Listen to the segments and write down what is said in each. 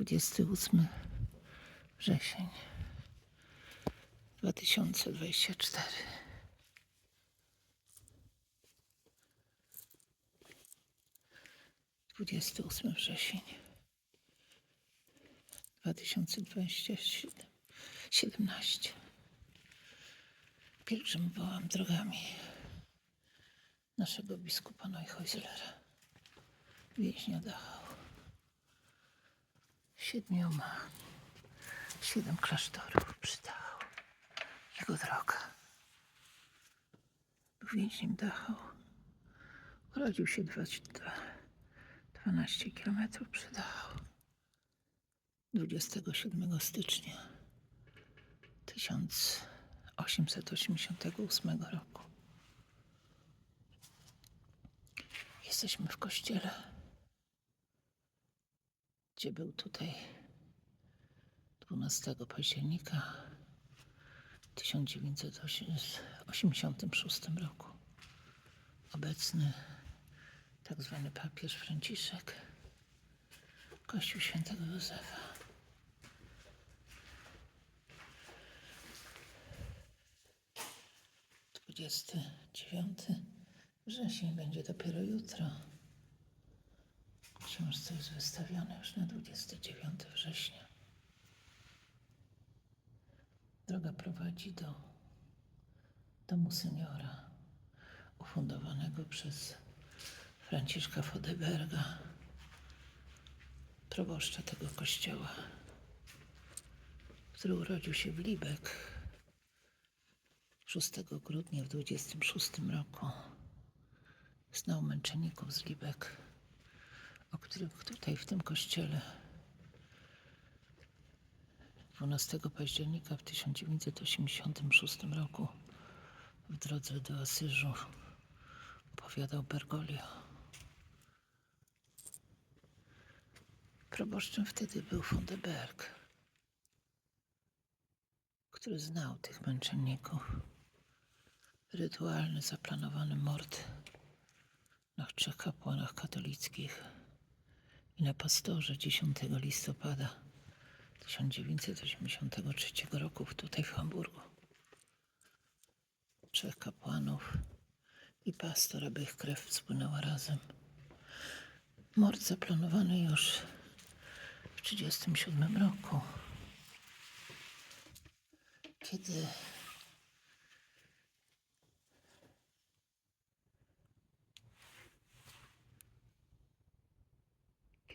28 wrzesień 2024. Dwudziesty ósmy wrzesień dwa tysiące dwadzieścia siedemnaście. Pielgrzymowałam drogami naszego biskupa Neuchhäuslera, więźnia Dachau. Siedmioma, siedem klasztorów przy Dachau. Jego droga. Był więźniem Dachau. Urodził się 22, 12 kilometrów przy Dachau. 27 stycznia 1888 roku. Jesteśmy w kościele, gdzie był tutaj 12 października 1986 roku. Obecny tak zwany papież Franciszek, Kościół Świętego Józefa. Dwudziesty dziewiąty wrzesień będzie dopiero jutro. Książce jest wystawione już na 29 września. Droga prowadzi do domu seniora, ufundowanego przez Franciszka Fodeberga, proboszcza tego kościoła, który urodził się w Libek 6 grudnia w 26 roku. Znał męczenników z Libek, o których tutaj w tym kościele 12 października w 1986 roku w drodze do Asyżu opowiadał Bergoglio. Proboszczem wtedy był Fundeberg, który znał tych męczenników. Rytualny, zaplanowany mord na trzech kapłanach katolickich na pastorze 10 listopada 1983 roku tutaj w Hamburgu. Trzech kapłanów i pastor, aby ich krew spłynęła razem. Mord zaplanowany już w 1937 roku, kiedy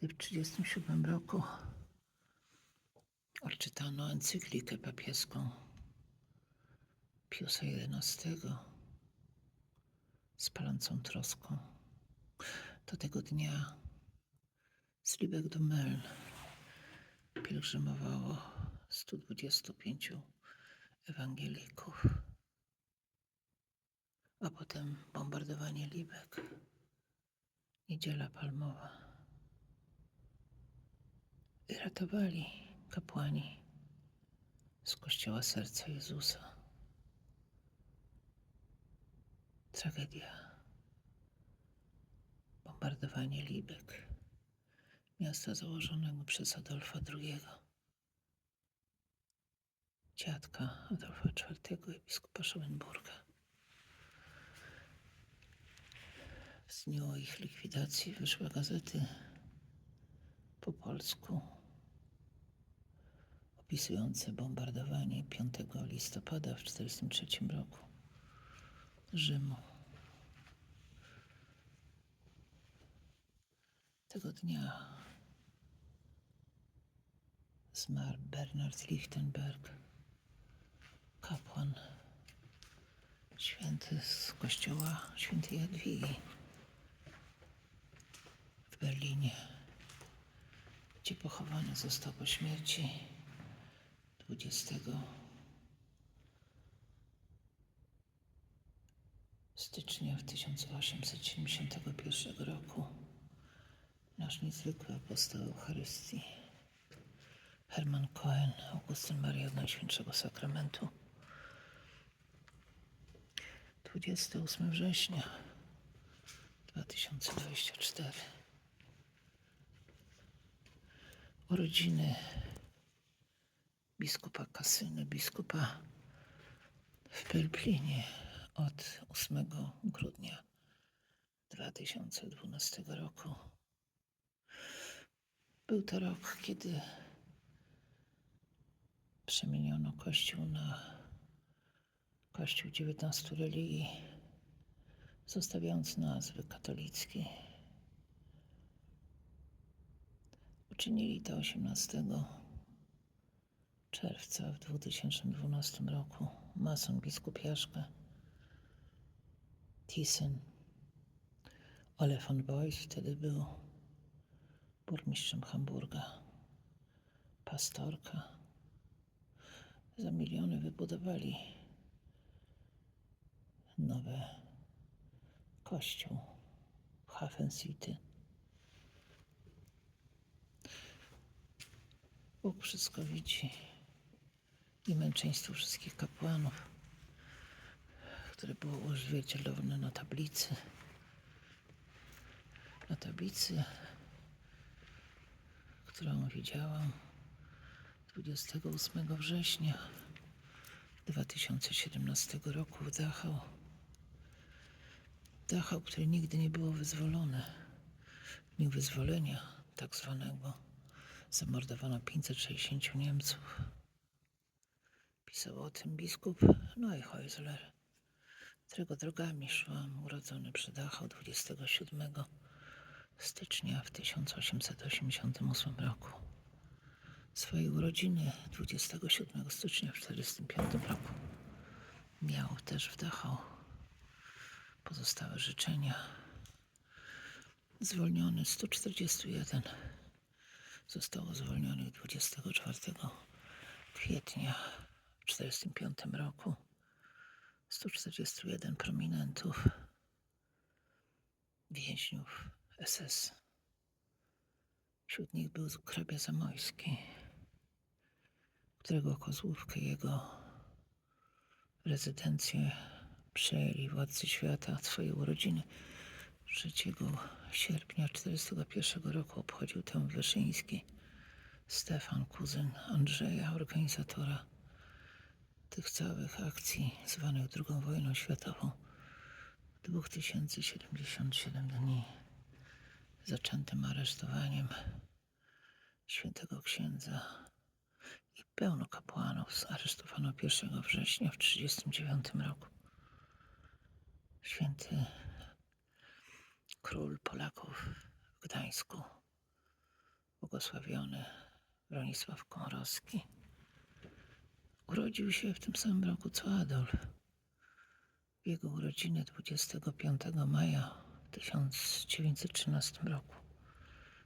kiedy w 1937 roku odczytano encyklikę papieską Piusa XI z palącą troską. Do tego dnia z Libek do Meln pielgrzymowało 125 ewangelików, a potem bombardowanie Libek, Niedziela Palmowa. Ratowali kapłani z kościoła Serca Jezusa. Tragedia. Bombardowanie Libek, miasta założonego przez Adolfa II, dziadka Adolfa IV biskupa Schaumburga. W dniu ich likwidacji wyszły gazety po polsku opisujące bombardowanie 5 listopada w 1943 roku Rzymu. Tego dnia zmarł Bernard Lichtenberg, kapłan święty z kościoła świętej Jadwigi w Berlinie, gdzie pochowany został po śmierci 20 stycznia w 1871 roku. Nasz niezwykły apostoł Eucharystii Hermann Cohen, Augustyn Maria od Najświętszego Sakramentu. 28 września 2024 urodziny biskupa Kasyny, biskupa w Pelplinie od 8 grudnia 2012 roku. Był to rok, kiedy przemieniono Kościół na Kościół XIX religii, zostawiając nazwy katolickie. Uczynili to 18 czerwca w 2012 roku mason biskup Jaszka Thyssen. Ole von Boys wtedy był burmistrzem Hamburga. Pastorka. Za miliony wybudowali nowy kościół w Hafen City. Bóg wszystko widzi i męczeństwo wszystkich kapłanów, które było odzwierciedlone na tablicy. Na tablicy, którą widziałam 28 września 2017 roku w Dachau. Dachau, które nigdy nie było wyzwolone. W dniu wyzwolenia tak zwanego zamordowano 560 Niemców. Pisał o tym biskup Neuhäusler, którego drogami szłam, urodzony przy Dachau 27 stycznia w 1888 roku. Swoje urodziny 27 stycznia w 1945 roku miał też w Dachau pozostałe życzenia. Zwolniony 141 zostało zwolnionych 24 kwietnia 1945 roku. 141 prominentów, więźniów SS. Wśród nich był hrabia Zamojski, którego kozłówkę jego rezydencję przejęli władcy świata. Swoje urodziny 3 sierpnia 1941 roku obchodził tę Wyszyński. Stefan, kuzyn Andrzeja, organizatora tych całych akcji zwanych II wojną światową. 2077 dni zaczętym aresztowaniem świętego księdza i pełno kapłanów zaresztowano 1 września w 1939 roku. Święty król Polaków w Gdańsku, błogosławiony Bronisław Komorowski, urodził się w tym samym roku co Adolf. W jego urodziny 25 maja 1913 roku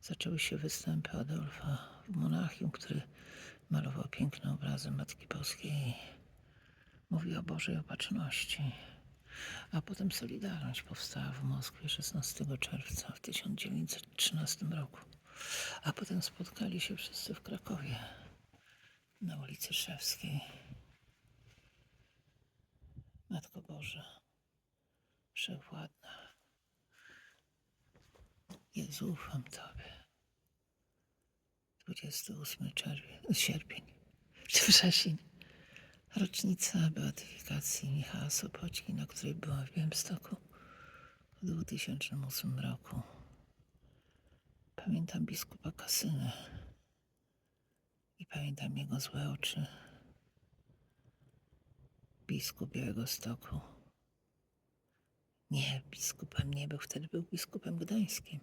zaczęły się występy Adolfa w Monachium, który malował piękne obrazy Matki Boskiej. Mówi o Bożej Opatrzności. A potem Solidarność powstała w Moskwie 16 czerwca w 1913 roku. A potem spotkali się wszyscy w Krakowie na ulicy Szewskiej. Matko Boża, Wszechwładna, Jezu, ufam Tobie. 28 czerwiec, sierpień, czy wrzesień. Rocznica beatyfikacji Michała Sopocki, na której byłam w Białymstoku w 2008 roku. Pamiętam biskupa Kasynę pamiętam jego złe oczy. Biskup Białego Stoku. Nie, biskupem nie był, wtedy był biskupem gdańskim.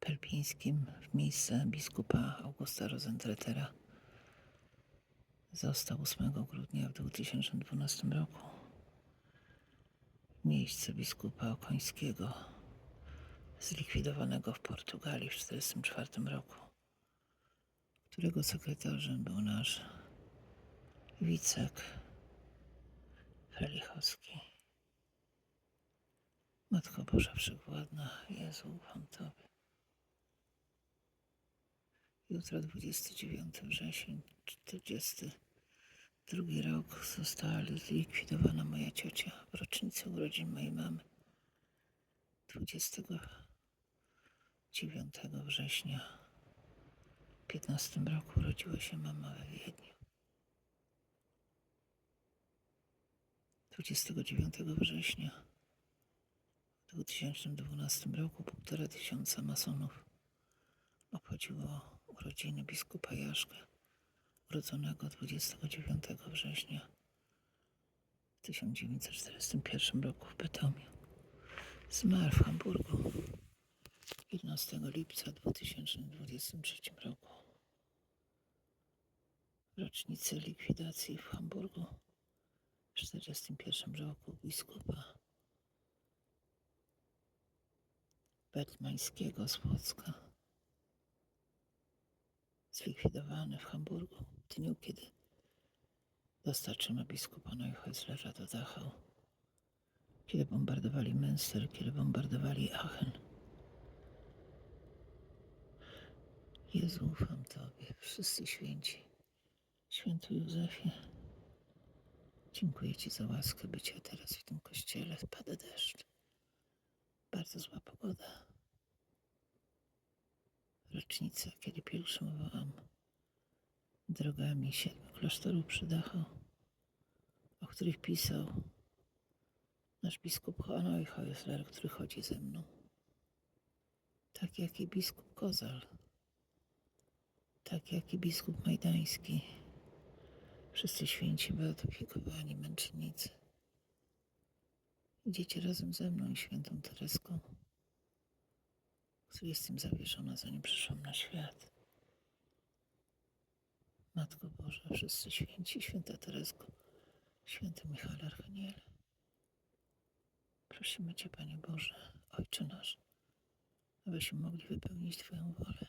Pelpińskim w miejsce biskupa Augusta Rosentretera. Został 8 grudnia w 2012 roku. Miejsce biskupa Okońskiego, zlikwidowanego w Portugalii w 1944 roku, którego sekretarzem był nasz Wicek Felichowski. Matko Boża Wszechwładna, Jezu, ufam Tobie. Jutro 29 wrzesień, 42 rok została zlikwidowana moja ciocia w rocznicę urodzin mojej mamy. 29 września 15 roku urodziła się mama we Wiedniu. 29 września w 2012 roku półtora tysiąca masonów obchodziło urodziny biskupa Jaszka, urodzonego 29 września w 1941 roku w Bytomiu. Zmarł w Hamburgu 11 lipca 2023 roku. W rocznicę likwidacji w Hamburgu w 1941 roku biskupa Betmańskiego z Płocka zlikwidowany w Hamburgu w dniu, kiedy dostarczono biskupa Neuchhäuslera do Dachau, kiedy bombardowali Münster, kiedy bombardowali Aachen. Jezu, ufam Tobie, wszyscy święci, święty Józefie. Dziękuję Ci za łaskę bycia teraz w tym kościele. Pada deszcz. Bardzo zła pogoda. Rocznica, kiedy pielgrzymowałam drogami siedmiu klasztorów przy Dachau, o których pisał nasz biskup Hanoi Heusler, który chodzi ze mną. Tak jak i biskup Kozal. Tak jak i biskup Majdański. Wszyscy święci beatyfikowani męczennicy. Idziecie razem ze mną i świętą Tereską, której jestem zawieszona, zanim przyszłam na świat. Matko Boża, wszyscy święci, święta Teresko, święty Michał Archaniele. Prosimy Cię, Panie Boże, Ojcze nasz, abyśmy mogli wypełnić Twoją wolę.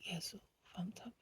Jezu, ufam Tobie.